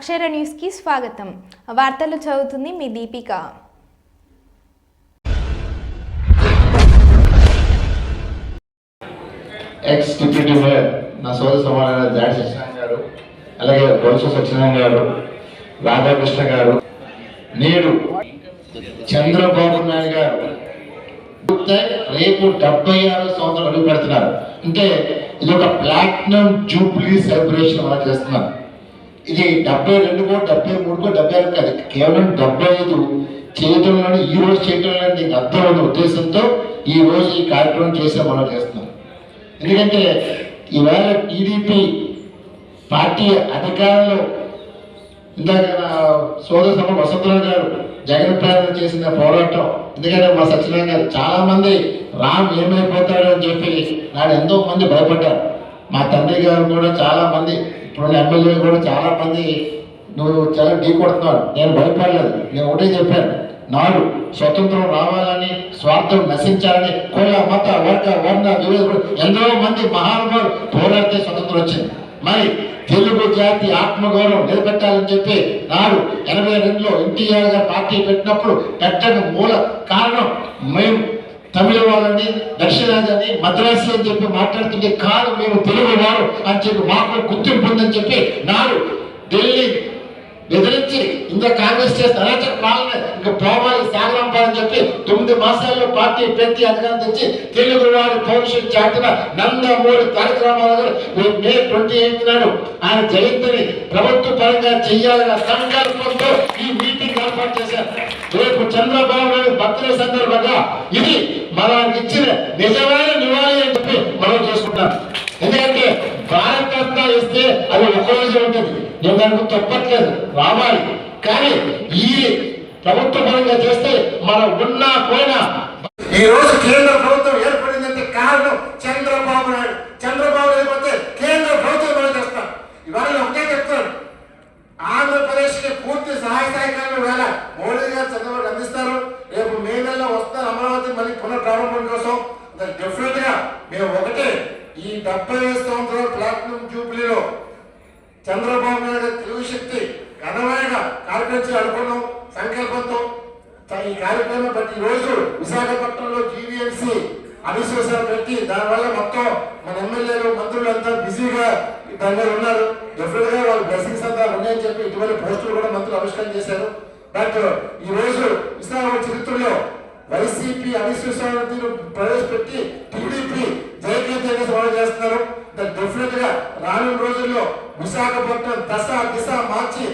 అక్షర న్యూస్కి స్వాగతం. వార్తలు చదువుతుంది మీ దీపిక. ఎక్స్ డిప్యూటీ మేయర్ నా సోదర సమానమైన జాడి సత్యనారాయణ గారు అలాగే బొత్స సత్యనారాయణ గారు రాధాకృష్ణ గారు నేడు చంద్రబాబు నాయుడు గారు రేపు డెబ్బై ఆరు సంవత్సరాలు అడుగు పెడుతున్నారు. అంటే ఇది ఒక ప్లాటినం జూబ్లీ సెలబ్రేషన్ అలా చేస్తున్నారు ఇది డెబ్బై రెండుకో డెబ్బై మూడుకో డెబ్బై ఆరు కాదు కేవలం డెబ్బై ఐదు చేయటంలోనే ఈ రోజు చేయటంలో నీకు అర్థం ఉన్న ఉద్దేశంతో ఈ రోజు ఈ కార్యక్రమం చేసే మనం చేస్తున్నాం. ఎందుకంటే ఈవేళ టీడీపీ పార్టీ అధికారంలో ఇందాక నా సోదర సభ వసంతరావు గారు జగన్ ప్రేరణ చేసిన పోరాటం ఎందుకంటే మా సత్యనారాయణ గారు చాలామంది రామ్ ఏమైపోతాడు అని చెప్పి నాడు ఎంతో మంది భయపడ్డారు. మా తండ్రి గారు కూడా చాలామంది మంది ఎమ్మెల్యేలు కూడా చాలా మంది నువ్వు చాలా ఢీ కొడుతున్నావు నేను భయపడలేదు. నేను ఒకటే చెప్పాను నాడు స్వతంత్రం రావాలని స్వార్థం నశించాలని కుల మత వర్గ వర్ణ వివేకుడు ఎంతో మంది మహానుభావులు పోరాడితే స్వతంత్రం వచ్చింది. మరి తెలుగు జాతి ఆత్మగౌరవం నిలబెట్టాలని చెప్పి నాడు ఎనభై రెండులో ఎన్టీఆర్ గారు పార్టీ పెట్టినప్పుడు పెట్టని మూల కారణం మేము తమిళ వాళ్ళని దక్షిణాది మద్రాసు అని చెప్పి మాట్లాడుతుంటే కాదు మేము తెలుగు వారు అని చెప్పి మాకు గుర్తింపు ఉందని చెప్పి నాడు ఢిల్లీ బెదిరించి ఇంకా కాంగ్రెస్ చేస్తే అరాచక పాలన ఇంకా పోవాలి సాగరంపాలని చెప్పి తొమ్మిది మాసాల్లో పార్టీ పెట్టి అధికారం తెచ్చి తెలుగు వారి పౌరుషం చాటున నందమూరి తారక రామారావు గారు మే ట్వంటీ ఎయిత్ నాడు ఆయన జయంతిని ప్రభుత్వ పరంగా చేయాలన్న సంకల్పంతో ఈ మీటింగ్ ఏర్పాటు చేశారు. రేపు చంద్రబాబు నాయుడు భక్తుల సందర్భంగా ఇది మనకి ఇచ్చిన నిజమైన నివాళి అని చెప్పి మనం చేసుకుంటాం. ఎందుకంటే భారతరత్న ఇస్తే అది ఒక రోజు ఉంటుంది. నేను దానికి తప్పట్లేదు రావాలి. కానీ ఈ ప్రభుత్వ పరంగా చేస్తే మనం ఉన్నా పోయినా ఈ రోజు కేంద్ర ప్రభుత్వం ఏర్పడిందంటే కారణం చంద్రబాబు నాయుడు చంద్రబాబు లేకపోతే కేంద్ర ప్రభుత్వం మనం చేస్తాం ఇవాళ నేను ఒకటే చెప్తాను ఆంధ్రప్రదేశ్కి పూర్తి సహాయ సహకారాలు వేళ మోడీ గారు చంద్రబాబు అందిస్తారు రేపు మే నెలలో వస్తారు అమరావతి మళ్ళీ పునఃప్రారంభం కోసం డెఫినెట్గా మేము ఒకటే ఈ డెబ్బై సంవత్సరాల ప్లాటినం జూబ్లీలో చంద్రబాబు నాయుడు తెలుగు శక్తి ఘనమైన కార్యక్రమం అనుకున్నాం సంకల్పంతో ఈ కార్యక్రమం బట్టి ఈ రోజు విశాఖపట్నంలో జీవీఎంసీ అవిశ్వాసాలు పెట్టి దానివల్ల మొత్తం మన ఎమ్మెల్యేలు మంత్రులు అంతా బిజీగా దాని మీద ఉన్నారు. డెఫినెట్గా వాళ్ళు బ్లెస్సింగ్స్ అంతా ఉన్నాయని చెప్పి ఇటువంటి పోస్టులు కూడా మంత్రులు ఆవిష్కరణ చేశారు. బట్ ఈ రోజు విశాఖ చరిత్రలో వైసీపీ అవిశ్వాసాలను ప్రవేశపెట్టి టీడీపీ జయకేతగా సవాలు చేస్తున్నారు. డెఫినెట్గా రానున్న రోజుల్లో విశాఖపట్నం దశ దిశ మార్చి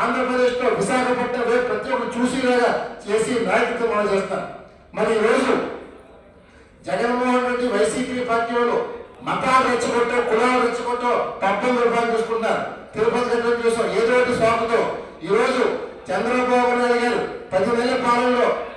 ఆంధ్రప్రదేశ్లో విశాఖపట్నం ప్రతి ఒక్కరు చూసేలాగా చేసి నాయకత్వం మనం చేస్తాం మరి ఈరోజు జగన్మోహన్ రెడ్డి వైసీపీ పార్టీ వాళ్ళు మతాలు రెచ్చగొట్టో కులాలు రెచ్చగొట్టో పబ్బం రూపాయలు చూసుకుంటారు తిరుపతి గడ్డం చూసాం. ఏదో ఒకటి స్వామితో ఈ రోజు చంద్రబాబు నాయుడు గారు పది నెలల పాలనలో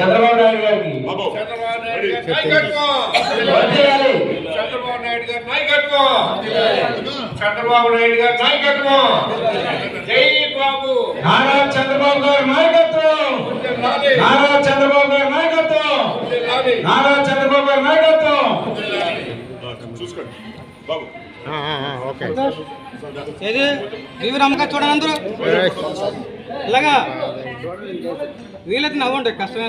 చంద్రబాబు నాయుడు గారికి. చంద్రబాబు నాయుడు గారి నాయకత్వం. వర్ధిల్లాలి. చంద్రబాబు నాయుడు గారి నాయకత్వం. చంద్రబాబు నాయుడు గారి నాయకత్వం. జై బాబు. నారా చంద్రబాబు గారి నాయకత్వం. నారా చంద్రబాబు గారి నాయకత్వం. నారా చంద్రబాబు గారి నాయకత్వం. టీవీ రమ్మగా చూడండి అందరూ ఇలాగా వీలైతే నవ్వండి కష్టమే